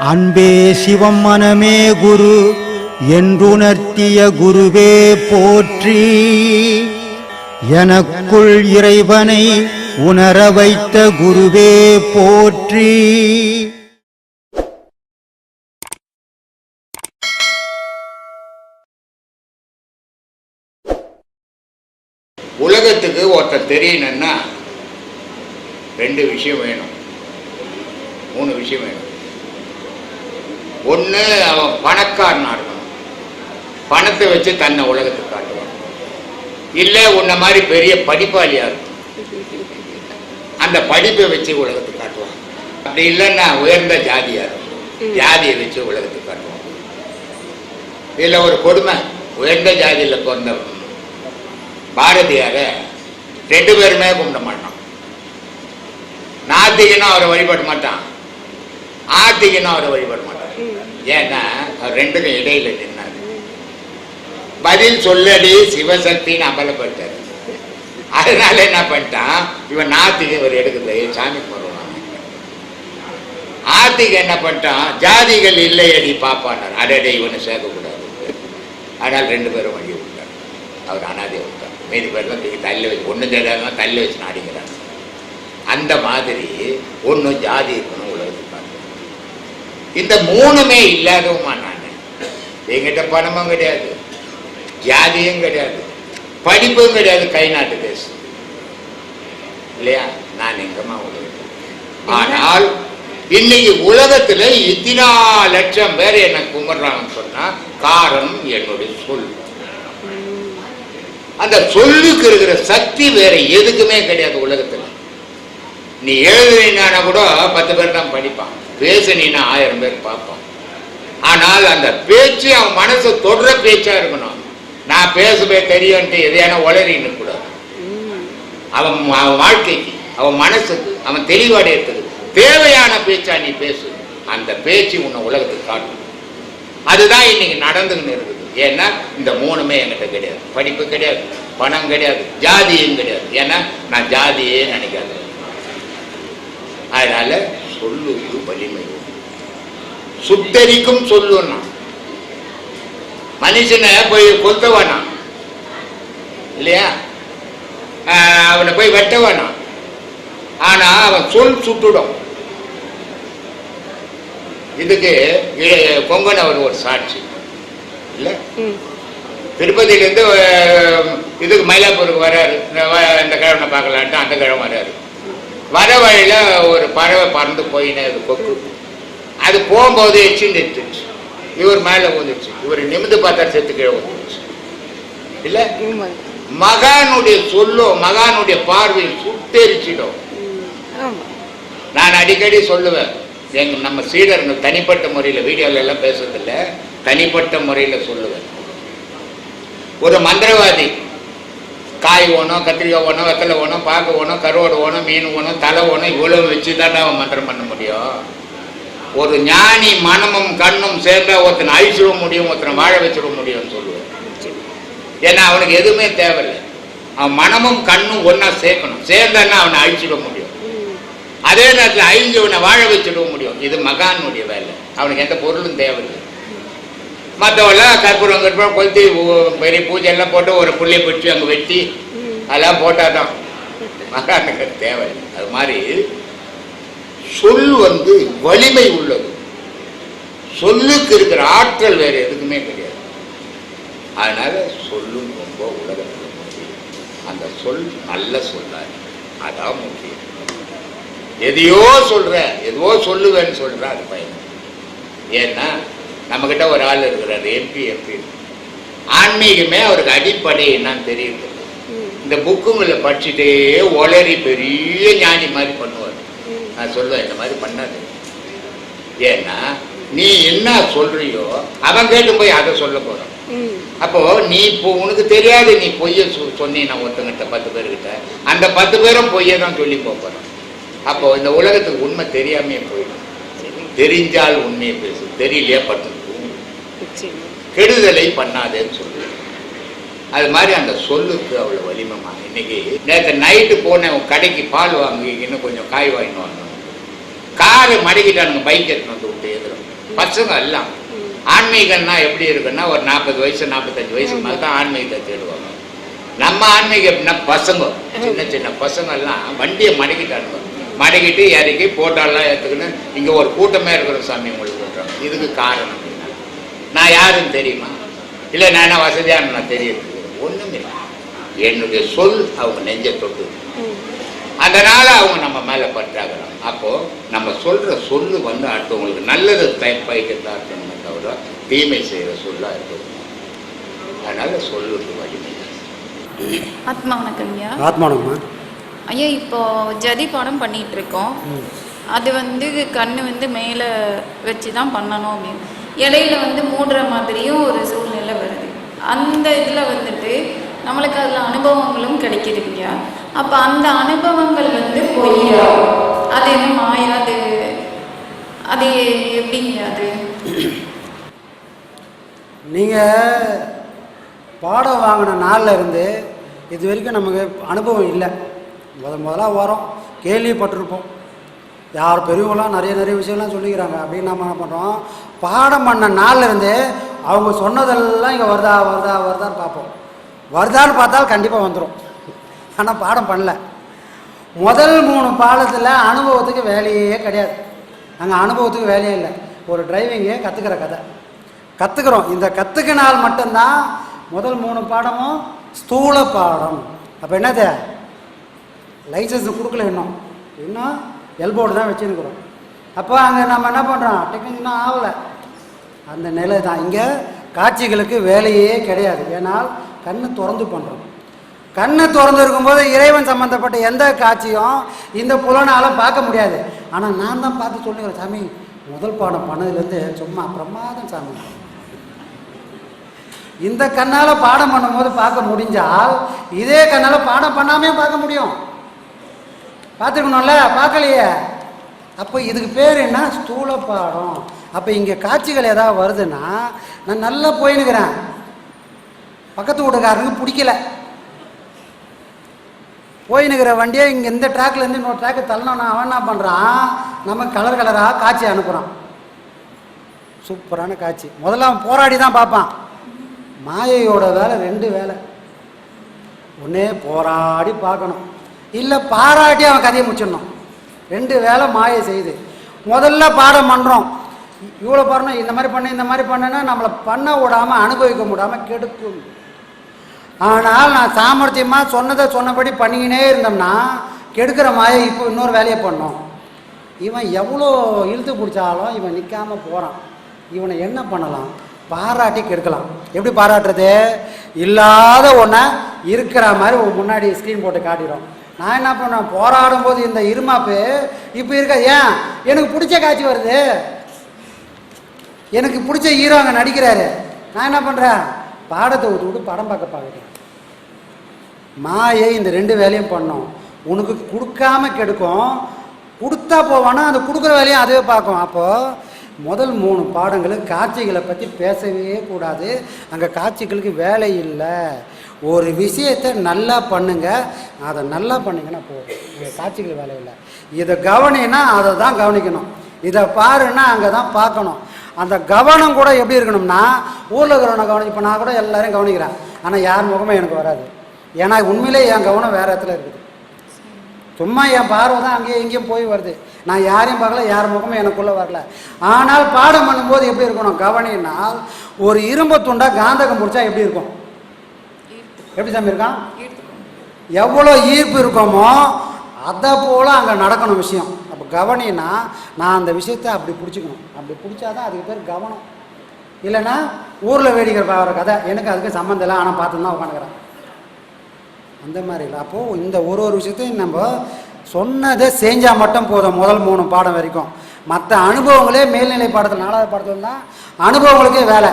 அன்பே சிவம் மனமே குரு என்றுணர்த்திய குருவே போற்றி. எனக்குள் இறைவனை உணர வைத்த குருவே போற்றி. உலகத்துக்கு ஒருத்தர் தெரியணும்னா ரெண்டு விஷயம் வேணும். மூணு விஷயம் வேணும். ஒன்று அவன் பணக்காரனா இருக்கணும். பணத்தை வச்சு தன்னை உலகத்துக்கு காட்டுவான். இல்லை உன்ன மாதிரி பெரிய படிப்பாளியா இருக்கும் அந்த படிப்பை வச்சு உலகத்துக்கு காட்டுவான். அப்படி இல்லைன்னா உயர்ந்த ஜாதியா இருக்கும் ஜாதியை வச்சு உலகத்துக்கு காட்டுவான். இதில் ஒரு கொடுமை. உயர்ந்த ஜாதியில் பிறந்த பாரதியார ரெண்டு பேருமே கும்பிட மாட்டான். நாத்திகனா அவரை வழிபட மாட்டான். ஆத்திகனா அவரை வழிபட மாட்டான். ஏன்னா அவர் ரெண்டுக்கும் இடையில நின்னாரு பதில் சொல்லடி சிவசக்தின்னு அம்பலப்பட்டார் அதனால என்ன பண்ணிட்டான்? இவன் நாத்திக இவர் எடுக்கல சாமி போடுவான் ஆத்திக என்ன பண்ணிட்டான்? ஜாதிகள் இல்லை அடி பாப்பானார் அடடே இவனை சேர்க்கக்கூடாது. ஆனால் ரெண்டு பேரும் வழி விட்டார் அவர் அனாதை விட்டார் மீதி பேர்லாம் தூக்கி தள்ளி வச்சு ஒன்று தெரியாம தள்ளி வச்சு நாடிக்கிறாங்க. அந்த மாதிரி ஒன்று ஜாதி இருக்கணும் உலகத்துக்கு பார்க்கணும். இந்த மூணுமே இல்லாதவுமா நான். எங்கிட்ட பணமும் கிடையாது ஜாதியும் கிடையாது படிப்பும் கிடையாது கை நாட்டு தேசம். இல்லையா? நான் எங்கம்மா உலகத்தில் ஆனால் இன்னைக்கு உலகத்துல இத்தனா லட்சம் பேர் என்ன கும்பிடுறாங்கன்னு சொன்னா காரணம் என்னுடைய சொல். அந்த சொல்லுக்கு இருக்கிற சக்தி வேற எதுக்குமே கிடையாது உலகத்துல. நீ எழுதுனா கூட பத்து பேர் தான் படிப்பான். பேசுனீன்னா ஆயிரம் பேர் பார்ப்பான். ஆனால் அந்த பேச்சு அவன் மனசு தொடுற பேச்சா இருக்கணும். நான் பேசவே தெரியும்ட்டு எதையான உளறின்னு கூடாது அவன் அவன் வாழ்க்கைக்கு அவன் மனசுக்கு அவன் தெளிவடையத்துக்கு தேவையான பேச்சா நீ பேசு. அந்த பேச்சு உன்னை உலகத்துக்கு காட்டும். அதுதான் இன்னைக்கு நடந்துன்னு இருக்குது. ஏன்னா இந்த மூணுமே என்கிட்ட கிடையாது. படிப்பு கிடையாது பணம் கிடையாது ஜாதியும் கிடையாது. ஏன்னா நான் ஜாதியே நினைக்காது. அதனால சொல்லுக்கு வலிமை. சுத்தரிக்கும் சொல்லுன்னா. மனுஷனை போய் கொல்ல வேணாம் இல்லையா அவனை போய் வெட்ட வேணாம் ஆனா அவன் சொல் சுட்டுடும். இதுக்கு கொங்கன் அவர் ஒரு சாட்சி. இல்ல? திருப்பதியிலேருந்து இதுக்கு மயிலாப்பூருக்கு வராரு. இந்த கிழமை பார்க்கலான்ட்டு அந்த கிழமை வராரு. வர வழியில ஒரு பறவை பறந்து போயினே அது கொக்கு. அது போகும்போது எச்சின்னு எடுத்துச்சு இவர் மேலே ஊந்துச்சு இவர் நிமிந்து பார்த்தா செத்து கீழே ஊந்துச்சு இல்ல? மகானுடைய சொல்லோ மகானுடைய பார்வை சுட்டெரிச்சிடும். நான் அடிக்கடி சொல்லுவேன் எங்க நம்ம சீடர்கள் தனிப்பட்ட முறையில் வீடியோல எல்லாம் பேசுறதில்ல தனிப்பட்ட முறையில் சொல்லுவேன். ஒரு மந்திரவாதி காய் ஓணும் கத்திரிக்காய் ஓணும் வெத்தலை ஓணும் பாக்கு ஓணும் கருவாடு ஓணும் மீன் ஓணும் தலை ஓணும் இவ்வளவு வச்சு தான் அவன் மந்திரம் பண்ண முடியும். ஒரு ஞானி மனமும் கண்ணும் சேர்ந்தா ஒருத்தனை அழிச்சிட முடியும் ஒருத்தனை வாழ வச்சிட முடியும்னு சொல்லுவேன். ஏன்னா அவனுக்கு எதுவுமே தேவையில்லை. அவன் மனமும் கண்ணும் ஒன்றா சேர்க்கணும். சேர்ந்தான்னா அவனை அழிச்சிட முடியும். அதே நேரத்தில் அழிஞ்சவனை வாழ வச்சிட முடியும். இது மகானுடைய வேலை. அவனுக்கு எந்த பொருளும் தேவையில்லை. மற்றவெல்லாம் கற்பூரம் கற்பூரம் கொளுத்தி பெரிய பூஜை எல்லாம் போட்டு ஒரு புள்ளியை பிடிச்சி அங்கே வெட்டி அதெல்லாம் மகானுக்கு அது தேவை. அது மாதிரி சொல் வந்து வலிமை உள்ளது. சொல்லுக்கு இருக்கிற ஆற்றல் வேற எதுக்குமே கிடையாது. அதனால சொல்லும் ரொம்ப உலகத்தில் அந்த சொல் நல்ல சொல்லாது அதான் முக்கியம். எதையோ சொல்ற எதுவோ சொல்லுவேன்னு சொல்ற அது பயன். ஏன்னா நம்மக்கிட்ட ஒரு ஆள் இருக்கிறார் எம்பி எம்பி ஆன்மீகமே அவருக்கு அடிப்படை என்னன்னு தெரியுது. இந்த புக்குங்களை படிச்சுட்டே ஒளரி பெரிய ஞானி மாதிரி பண்ணுவார். நான் சொல்லுவேன் இந்த மாதிரி பண்ணாது. ஏன்னா நீ என்ன சொல்றியோ அவன் கேட்டு போய் அதை சொல்ல போறான். அப்போ நீ இப்போ உனக்கு தெரியாது நீ பொய்ய சொன்னீன்னா ஒருத்தங்கிட்ட பத்து பேர்கிட்ட. அந்த பத்து பேரும் பொய்யை தான் சொல்லி போறான். அப்போ இந்த உலகத்துக்கு உண்மை தெரியாமையே போயிடும். தெரிஞ்சால் உண்மையை பேசு. தெரியலையா பட்டு. கெடுதலை பண்ணாதேன்னு சொல்லுவேன் அது மாதிரி அந்த சொல்லுக்கு அவ்வளோ வலிமமா இன்னைக்கு நேற்று நைட்டு போனேன் கடைக்கு பால் வாங்கி இன்னும் கொஞ்சம் காய் வாங்கிட்டு வரணும் காரு மடக்கிட்டானுங்க பைக் எடுத்துன்னு வந்து விட்டு எதிரும் பசங்க எல்லாம். ஆன்மீகம்னா எப்படி இருக்குன்னா ஒரு நாற்பது வயசு நாற்பத்தஞ்சு வயசு மேலே தான் ஆன்மீகத்தை தேடுவாங்க. நம்ம ஆன்மீகம் எப்படின்னா பசங்க. சின்ன சின்ன பசங்க எல்லாம் வண்டியை மடக்கிட்டானுங்க. மடக்கிட்டு இறக்கி போட்டாலாம் எடுத்துக்கின்னு இங்கே ஒரு கூட்டமே இருக்கிற சாமி உங்களுக்கு சொல்கிறாங்க இதுக்கு காரணம். நான் யாருன்னு தெரியுமா? இல்லை நான் என்ன வசதியான நான் தெரியுது ஒன்றும் இல்லை. என்னுடைய சொல் அவங்க நெஞ்ச தொட்டு அதனால அவங்க நம்ம மேலே பற்றாகிறாங்க அப்போ நம்ம சொல்ற சொல்லு வந்து அடுத்தவங்களுக்கு நல்லது பயப்பைக்கு தான் இருக்கணுமே தவிர தீமை செய்கிற சொல்லா இருக்கணும் அதனால சொல்லுக்கு வலிமை ஆத்மா வணக்கம் ஐயா. ஆத்மானம்மா ஐயா இப்போ ஜதி பாடம் பண்ணிட்டு இருக்கோம். அது வந்து கண்ணு வந்து மேலே வச்சு தான் பண்ணணும் அப்படின்னு. இடையில வந்து மூடுற மாதிரியும் ஒரு சூழ்நிலை வருது. அந்த இதில் வந்துட்டு நம்மளுக்கு அதில் அனுபவங்களும் கிடைக்கிது இல்லையா? அப்போ அந்த அனுபவங்கள் வந்து பொய்யா? அது என்ன மாயா? அது அது எப்படிங்க அது? நீங்கள் பாடம் வாங்கின நாளில் இருந்து இது வரைக்கும் நமக்கு அனுபவம் இல்லை. முத முதலாக வரோம் கேள்விப்பட்டிருப்போம். யார் பெரியவங்களாம் நிறைய நிறைய விஷயம்லாம் சொல்லிக்கிறாங்க. அப்படின்னு நம்ம என்ன பண்ணுறோம் பாடம் பண்ண நாள்லேருந்து அவங்க சொன்னதெல்லாம் இங்கே வருதா வருதா வருதான்னு பார்ப்போம். வருதான்னு பார்த்தால் கண்டிப்பாக வந்துடும் ஆனால் பாடம் பண்ணல. முதல் மூணு பாடத்தில் அனுபவத்துக்கு வேலையே கிடையாது. அங்கே அனுபவத்துக்கு வேலையே இல்லை. ஒரு டிரைவிங்கே கற்றுக்கிற கதை. கற்றுக்குறோம் இந்த கற்றுக்கினால் மட்டும்தான் முதல் மூணு பாடமும் ஸ்தூல பாடம். அப்போ என்னது? லைசன்ஸ் கொடுக்கல இன்னும். இன்னும் எல்போர்டு தான் வச்சுருக்குறோம். அப்போ அங்கே நம்ம என்ன பண்ணுறோம் டெக்னிக் ஆகலை. அந்த நிலை தான். இங்கே காட்சிகளுக்கு வேலையே கிடையாது. ஏன்னால் கண் திறந்து பண்ணுறோம் கண் திறந்து இருக்கும்போது இறைவன் சம்மந்தப்பட்ட எந்த காட்சியும் இந்த புலனால் பார்க்க முடியாது. ஆனால் நான் தான் பார்த்து சொல்லுகிறேன் சாமி முதல் பாடம் பண்ணதுலேருந்து சும்மா பிரமாதம் சாமி. இந்த கண்ணால் பாடம் பண்ணும்போது பார்க்க முடிஞ்சால் இதே கண்ணால் பாடம் பண்ணாமே பார்க்க முடியும். பார்த்துருக்கணும்ல பார்க்கலையே? அப்போ இதுக்கு பேர் என்ன? ஸ்தூல பாடம். அப்போ இங்கே காட்சிகள் ஏதாவது வருதுன்னா நான் நல்லா போயினுக்கிறேன் பக்கத்து வீட்டுக்காரனுக்கு பிடிக்கல. போயினுக்கிற வண்டியை இங்கே இந்த ட்ராக்லேருந்து இன்னொரு ட்ராக்கு தள்ளணும்னா அவன் என்ன பண்ணுறான் நம்ம கலர் கலராக காட்சி அனுப்புகிறான் சூப்பரான காட்சி. முதல்ல அவன் போராடி தான் பார்ப்பான். மாயையோட வேலை ரெண்டு வேலை. ஒன்றே போராடி பார்க்கணும். இல்லை பாராட்டி அவன் கதையை முடிச்சிடணும். ரெண்டு வேலை மாயை செய்யுது முதல்ல பாடம் பண்ணுறோம் இவ்வளோ பண்ணணும் இந்த மாதிரி பண்ணு இந்த மாதிரி பண்ணுன்னா நம்மளை பண்ண விடாமல் அனுபவிக்க விடாமல் கெடுக்கும். ஆனால் நான் சாமர்த்தியமாக சொன்னதை சொன்னபடி பண்ணிக்கினே இருந்தோம்னா கெடுக்கிற மாயை இப்போ இன்னொரு வேலையை பண்ணோம். இவன் எவ்வளோ இழுத்து பிடிச்சாலும் இவன் நிற்காமல் போகிறான் இவனை என்ன பண்ணலாம்? பாராட்டி கெடுக்கலாம். எப்படி பாராட்டுறது? இல்லாத ஒன்றை இருக்கிற மாதிரி முன்னாடி ஸ்க்ரீன் போட்டு காட்டிடும் நான் என்ன பண்ணேன் போராடும் போது இந்த இருமாப்பு இப்போ இருக்க ஏன்? எனக்கு பிடிச்ச காட்சி வருது. எனக்கு பிடிச்ச ஹீரோ அங்கே நடிக்கிறாரு. நான் என்ன பண்ணுறேன் பாடத்தை விட்டு விட்டு படம் பார்க்க பார்க்குறேன். மாயை இந்த ரெண்டு வேலையும் பண்ணோம். உனக்கு கொடுக்காம கெடுக்கும். கொடுத்தா போவானா? அந்த கொடுக்குற வேலையும் அதுவே பார்க்கும். அப்போது முதல் மூணு பாடங்களும் காட்சிகளை பற்றி பேசவே கூடாது. அங்கே காட்சிகளுக்கு வேலை இல்லை. ஒரு விஷயத்தை நல்லா பண்ணுங்க. அதை நல்லா பண்ணீங்கன்னா போதும். அங்கே காட்சிகள் வேலை இல்லை. இதை கவனினா அதை தான் கவனிக்கணும். இதை பாருன்னா அங்கே தான் பார்க்கணும். அந்த கவனம் கூட எப்படி இருக்கணும்னா ஊரில் இருக்கிறவனை கவனி இப்போ நான் கூட எல்லாரையும் கவனிக்கிறேன். ஆனால் யார் முகமும் எனக்கு வராது. ஏன்னா உண்மையிலே என் கவனம் வேறு இடத்துல இருக்குது. சும்மா என் பார்வை தான் அங்கேயும் எங்கேயும் போய் வருது. நான் யாரையும் பார்க்கல யார் முகமும் எனக்குள்ளே வரல. ஆனால் பாடம் பண்ணும்போது எப்படி இருக்கணும்? கவனினால் ஒரு இரும்பு துண்டா காந்தகம் பிடிச்சா எப்படி இருக்கும்? எப்படி சாமி இருக்கான் எவ்வளோ ஈர்ப்பு இருக்கோமோ அதை போல் அங்கே நடக்கணும் விஷயம். அப்போ கவனினா நான் அந்த விஷயத்தை அப்படி பிடிச்சிக்கணும். அப்படி பிடிச்சாதான் அதுக்கு பேர் கவனம். இல்லைன்னா ஊரில் வேடிக்கை பார்க்குற கதை. எனக்கு அதுக்கு சம்மந்தம் இல்லை. ஆனால் பார்த்து தான் உட்காந்துக்கிறேன். அந்த மாதிரி இல்லை. அப்போது இந்த ஒரு ஒரு விஷயத்தையும் நம்ம சொன்னதை செஞ்சால் மட்டும் போதும் முதல் மூணு பாடம் வரைக்கும். மற்ற அனுபவங்களே மேல்நிலை பாடத்தில் நாலாவது பாடத்தில் தான் அனுபவங்களுக்கே வேலை.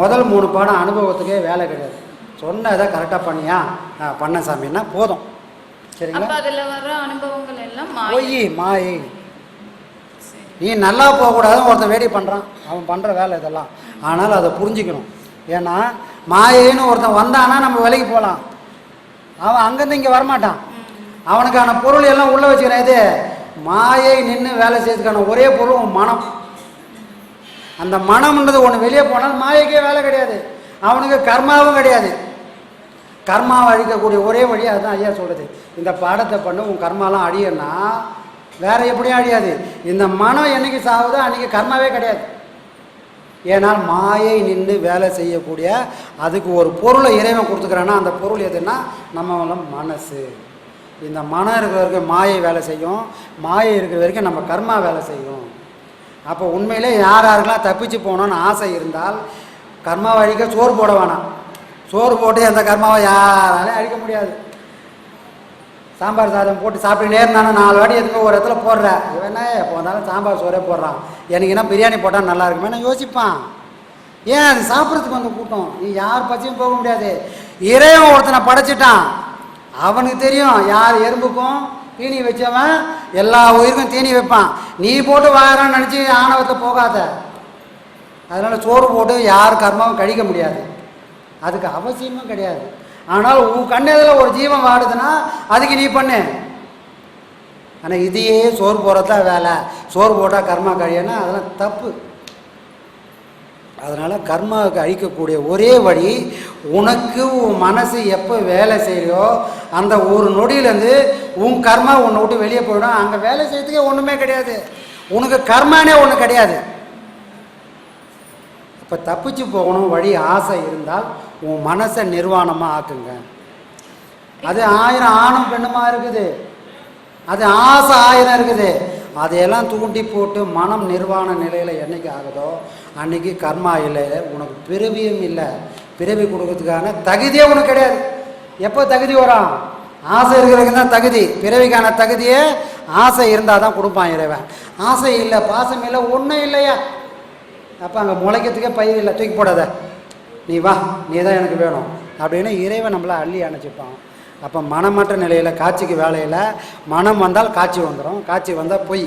முதல் மூணு பாடம் அனுபவத்துக்கே வேலை கிடையாது. சொன்னதை கரெக்டாக பண்ணியா? பண்ண சாமின்னா போதும். சரிங்களா? அதுல வர்ற அனுபவங்கள் எல்லாம் மாயை. பொய் மாயை நீ நல்லா போகக்கூடாதுன்னு ஒருத்தன் வேடி பண்ணுறான் அவன் பண்ணுற வேலை இதெல்லாம். ஆனால் அதை புரிஞ்சுக்கணும். ஏன்னா மாயைன்னு ஒருத்தன் வந்தானா நம்ம விலைக்கு போகலாம். அவன் அங்கேருந்து இங்கே வரமாட்டான். அவனுக்கான பொருள் எல்லாம் உள்ளே வச்சுக்கிறேன் இது மாயை நின்று வேலை செய்யறதுக்கான ஒரே பொருள் உன் மனம். அந்த மனம்ன்றது ஒன்று வெளியே போனால் மாயைக்கே வேலை கிடையாது. அவனுக்கு கர்மாவும் கிடையாது. கர்மாவை அழிக்கக்கூடிய ஒரே வழி அதுதான் ஐயா சொல்கிறது இந்த பாடத்தை பண்ணு உன் கர்மாலாம் அழியன்னா வேற எப்படியும் அழியாது. இந்த மனம் என்னைக்கு சாகுதோ அன்றைக்கி கர்மாவே கிடையாது. ஏனால் மாயை நின்று வேலை செய்யக்கூடிய அதுக்கு ஒரு பொருளை இறைவன் கொடுத்துக்கிறான்னா அந்த பொருள் எதுன்னா நம்ம மனசு. இந்த மனம் இருக்கிற வரைக்கும் மாயை வேலை செய்யும். மாயை இருக்கிற வரைக்கும் நம்ம கர்மா வேலை செய்யும். அப்போ உண்மையிலே யார் யாருக்கெல்லாம் தப்பிச்சு போகணும்னு ஆசை இருந்தால் கர்மாவை அழிக்க சோறு போட வேணாம். சோறு போட்டு அந்த கர்மாவை யாராலையும் அழிக்க முடியாது. சாம்பார் சாதம் போட்டு சாப்பிட்டுனே இருந்தானே நாலு வாட்டி எதுக்கு ஒரு இடத்துல போடுற. இவன் என்ன போனாலும் சாம்பார் சோறே போடுறான். எனக்கு என்ன பிரியாணி போட்டால் நல்லா இருக்குமே நான் யோசிப்பான். ஏன் அது சாப்பிட்றதுக்கு வந்து கூட்டம். நீ யார் பச்சையும் போக முடியாது. இறைவன் ஒருத்தனை படைச்சிட்டான். அவனுக்கு தெரியும் யார் எறும்புக்கும் தீனி வச்சவன் எல்லா உயிருக்கும் தீனி வைப்பான். நீ போட்டு வாரான்னு நினச்சி ஆணவத்தை போகாத. அதனால் சோறு போட்டு யார் கர்மாவும் கழிக்க முடியாது. அதுக்கு அவசியமும் கிடையாது. ஆனால் உன் கண்ணதில் ஒரு ஜீவன் வாடுதுன்னா அதுக்கு நீ பண்ணு. ஆனால் இதையே சோறு போடுறதா வேலை. சோறு போட்டால் கர்மா கழியன்னா அதெல்லாம் தப்பு. அதனால் கர்மாவுக்கு அழிக்கக்கூடிய ஒரே வழி உனக்கு உன் மனசு எப்போ வேலை செய்யோ அந்த ஒரு நொடியிலேருந்து உன் கர்மா உன்னை விட்டு வெளியே போயிடும். அங்கே வேலை செய்யறதுக்கே ஒன்றுமே கிடையாது. உனக்கு கர்மானே ஒன்று கிடையாது. இப்போ தப்பிச்சு போகணும் வழி ஆசை இருந்தால் உன் மனசை நிர்வாணமாக ஆக்குங்க. அது ஆயிரம் ஆணும் பெண்ணுமா இருக்குது? அது ஆசை ஆயிரம் இருக்குது. அதையெல்லாம் தூண்டி போட்டு மனம் நிர்வாண நிலையில் என்னைக்கு ஆகுதோ அன்னைக்கு கர்மா இல்லை உனக்கு பிறவியும் இல்லை. பிறவி கொடுக்கறதுக்கான தகுதியே உனக்கு கிடையாது. எப்போ தகுதி வரும்? ஆசை இருக்கிறதுக்கு தான் தகுதி. பிறவிக்கான தகுதியே ஆசை இருந்தால் தான் கொடுப்பான் இறைவன். ஆசை இல்லை பாசம் இல்லை ஒன்றும் இல்லையா? அப்போ அங்கே முளைக்கிறதுக்கே பயிர் இல்லை. தூக்கி போடாத. நீ வா நீ தான் எனக்கு வேணும். அப்படின்னு இறைவன் நம்மளை அள்ளி அணைச்சிப்பான். அப்போ மனமற்ற நிலையில் காட்சிக்கு வேலையில் மனம் வந்தால் காட்சி வந்துடும் காட்சி வந்தால் பொய்.